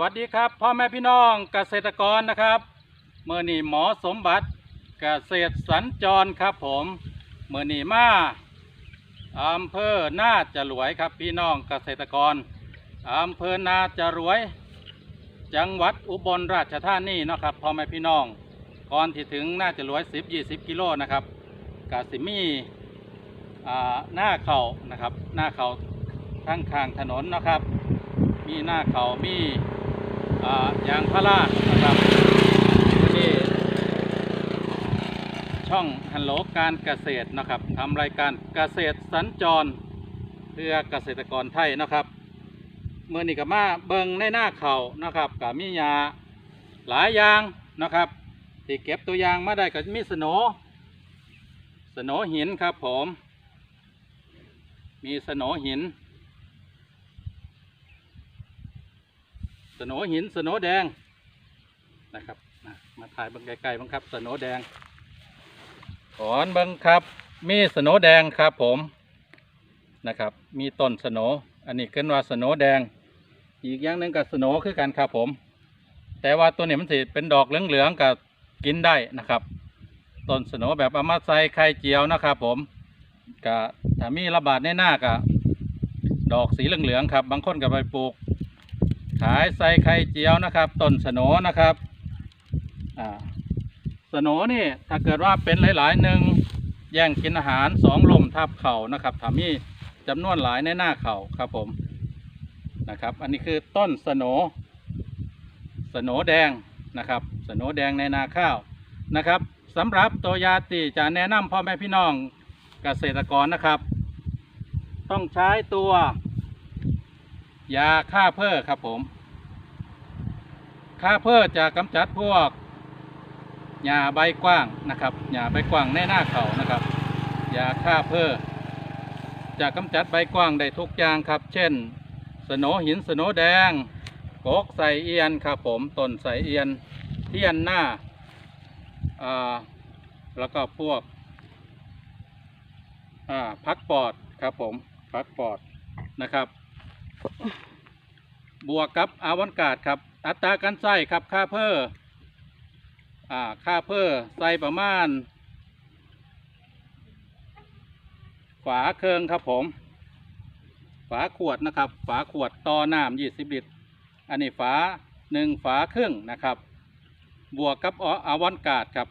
วัสดีครับ พ่อแม่พี่น้องเกษตรกรนะครับเมื่อนี่หมอสมบัติเกษตรสัญจรครับผมเมื่อนี่มาอำเภอนาจรวยครับพี่น้องเกษตรกรอำเภอนาจรวย จังหวัดอุบลราชธานีนะครับพ่อแม่พี่น้องก่อนที่ถึงนาจรวย 10-20 กิโลนะครับกาสิมี่หน้าเขานะครับ หน้าเขาทั้งข้างถนนนะครับ มีหน้าเขามี ยางพารานะครับที่ช่องฮัลโหลการเกษตรนะครับทำรายการเกษตรสัญจร เพื่อเกษตรกรไทยนะครับเมื่อนี้ก็มาเบิงในหน้าเขานะครับกับมียาหลายอย่างนะครับที่เก็บตัวอย่างมาได้ก็มีสโนสโนหินครับผม มีสโนหิน สโห นหินสโนแดงนะครับมาถ่ายบังไกลๆบังครับสโนแดงขอนบังครับ มีสโนแดงครับผมนะครับ มีต้นสโนอันนี้ขึ้นว่าสโนแดง อีกอย่างหนึ่งกับสโนคือกันครับผม แต่ว่าตัวนี้มันสิเป็นดอกเหลืองๆกับกินได้นะครับต้นสโนแบบอามาใสไข่เจียวนะครับ ผมกับถ้ามีระบาดในหน้ากับดอกสีเหลืองๆครับ บางคนก็ไปปลูก ขายใส่ไข่เจียวนะครับต้นสนนะครับอ่าสโหนนี่ถ้าเกิดว่าเป็นหลายๆหนึ่งแย่งกินอาหารสองลมทับเข่านะครับถ้ามีจำนวนหลายในหน้าเข่าครับผมนะครับ อันนี้คือต้นสนสโหนแดงนะครับสโหนแดงในนาข้าวนะครับสำหรับตัวยาตีจะแนะนำพ่อแม่พี่น้องเกษตรกรนะครับ ต้องใช้ตัว ยาฆ่าเพื่อครับผมฆ่าเพื่อจะกำจัดพวกหญ้าใบกว้างนะครับหญ้าใบกว้างในหน้าเขานะครับยาฆ่าเพื่อจะกำจัดใบกว้างได้ทุกอย่างครับ เช่นสโนหินสโนแดงกกใส่เอียนครับผมต้นใส่เอียนเทียนหน้าอ่าแล้วก็พวกอ่าพักปอดครับผมพักปอดนะครับ บวกกับอาวันกาดครับ อัตราการใส่ครับค่าเพออ่าค่าเพอใส่ประมาณ ฝาเครื่องครับผม ฝาขวดนะครับ ฝาขวดต่อน้ำยี่สิบลิตร อันนี้ฝาหนึ่งฝาครึ่งนะครับ บวกกับออาวันกาดครับ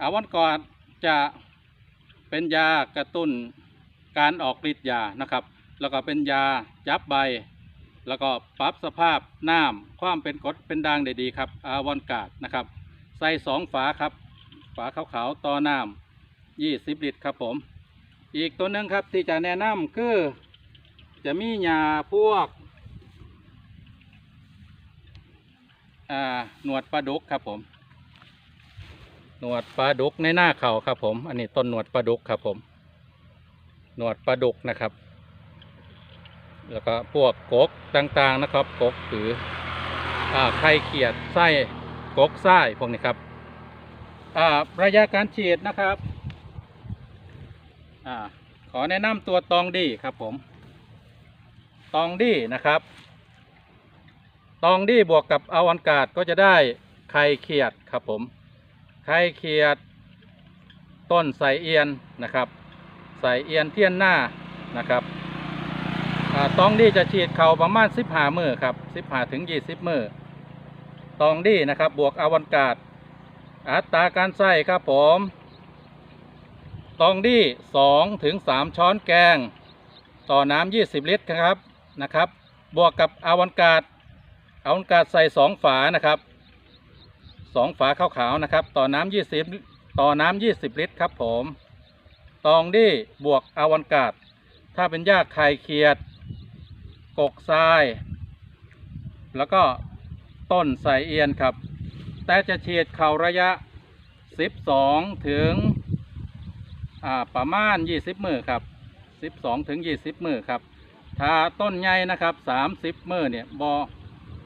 อาวันกาดจะเป็นยากระตุ้นการออกฤทธิ์ยานะครับ แล้วก็เป็นยายับใบ แล้วก็ปรับสภาพน้ำความเป็นกรดเป็นด่างได้ดีครับอาวอนกาดนะครับ ใส่สองฝาครับ ฝาขาวๆต่อน้ำยี่สิบลิตรครับผม อีกตัวหนึ่งครับที่จะแนะนำคือ จะมียาพวกหนวดปลาดุกครับผม หนวดปลาดุกในหน้าเขาครับผม อันนี้ต้นหนวดปลาดุกครับผม หนวดปลาดุกนะครับ แล้วก็พวกกกต่างๆนะครับกกหรือไข่เขียดไส้กกไส้พวกนี้ครับระยะการฉีดนะครับอขอแนะนำตัวตองดีครับผม ตองดีนะครับ ตองดีบวกกับอวันกาดก็จะได้ไข่เขียดครับผมไข่เขียด ต้นใสเอียนนะครับ ใสเอียนเทียนหน้านะครับ ตองดีจะฉีดเข่าประมาณสิบหามือครับสิบหาถึงยี่สิบมือตองดีนะครับ บวกอวันกาดอัตราการใส่ครับผมตองดีสองถึงสามช้อนแกง ต่อน้ำยี่สิบลิตรครับนะครับ บวกกับอวันกาดอวันกาดใส่สองฝานะครับสองฝาขาวๆนะครับ ต่อน้ำยี่สิบต่อน้ำยี่สิบลิตรครับผมตองดีบวกอวันกาดถ้าเป็นหญ้าไข่เขียด กกทราย แล้วก็ต้นใสเอียนครับ แต่จะฉีดเข่าระยะ 12 ถึงประมาณ 20 มือครับ 12 ถึง 20 มือครับ ถ้าต้นใหญ่นะครับ 30 มือเนี่ยบอ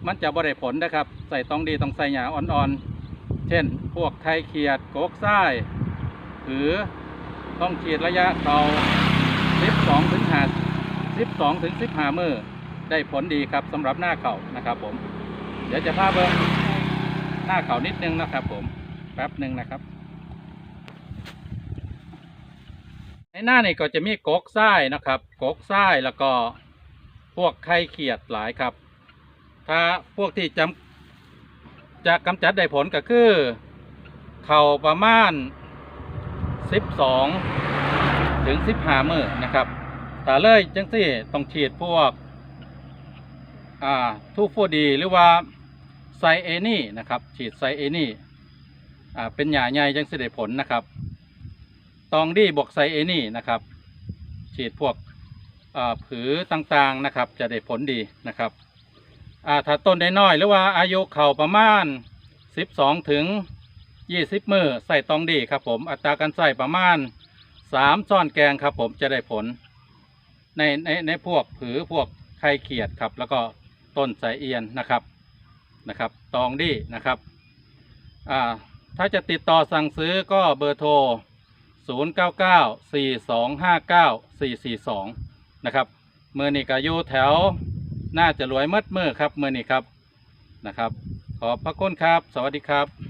มันจะบ่ได้ผลนะครับ ใส่ต้องดีต้องใส่หยาอ่อนๆ เช่น พวกไข่เขียดกกทรายหรือต้องฉีดระยะเข่า12 ถึง5 12 ถึง 15 มือ ได้ผลดีครับสำหรับหน้าเข่านะครับผม เดี๋ยวจะพาเบิ้งหน้าเขานิดนึงนะครับ ผมแป๊บหนึ่งนะครับ ในหน้านี่ก็จะมีกกไส้นะครับ กกไส้แล้วก็พวกไข่เขียดหลายครับ ถ้าพวกที่จำจะกำจัดได้ผลก็คือ เข่าประมาณ 12 ถึง 15 มือนะครับถ้าเลยจังสี่ต้องฉีดพวก อ่าทูฟูดีหรือว่าไซเอนี่นะครับ ฉีดไซเอนี่อ่าเป็นหยาใหญ่จังสิได้ผลนะครับ ตองดีบวกไซเอนี่นะครับ ฉีดพวกอ่าผือต่างๆนะครับ จะได้ผลดีนะครับอ่าถ้าต้นได้น้อยหรือว่าอายุเข่าประมาณ 12 ถึง 20 มือใส่ตองดีครับผมอัตราการใส่ประมาณ 3 ซ่อนแกงครับผมจะได้ผลในในในพวกผือพวกไข่เขียดครับ แล้วก็ ต้นสายเอียนนะครับนะครับ ตองดีนะครับถ้าจะติดต่อสั่งซื้อก็เบอร์โทร 0 9 9 4 2 5 9 4 4 2 นะครับเมื่อนี้ก็อยู่แถวน่าจะรวยมัดมือครับเมื่อนี้ครับนะครับ ขอบพระคุณครับ สวัสดีครับ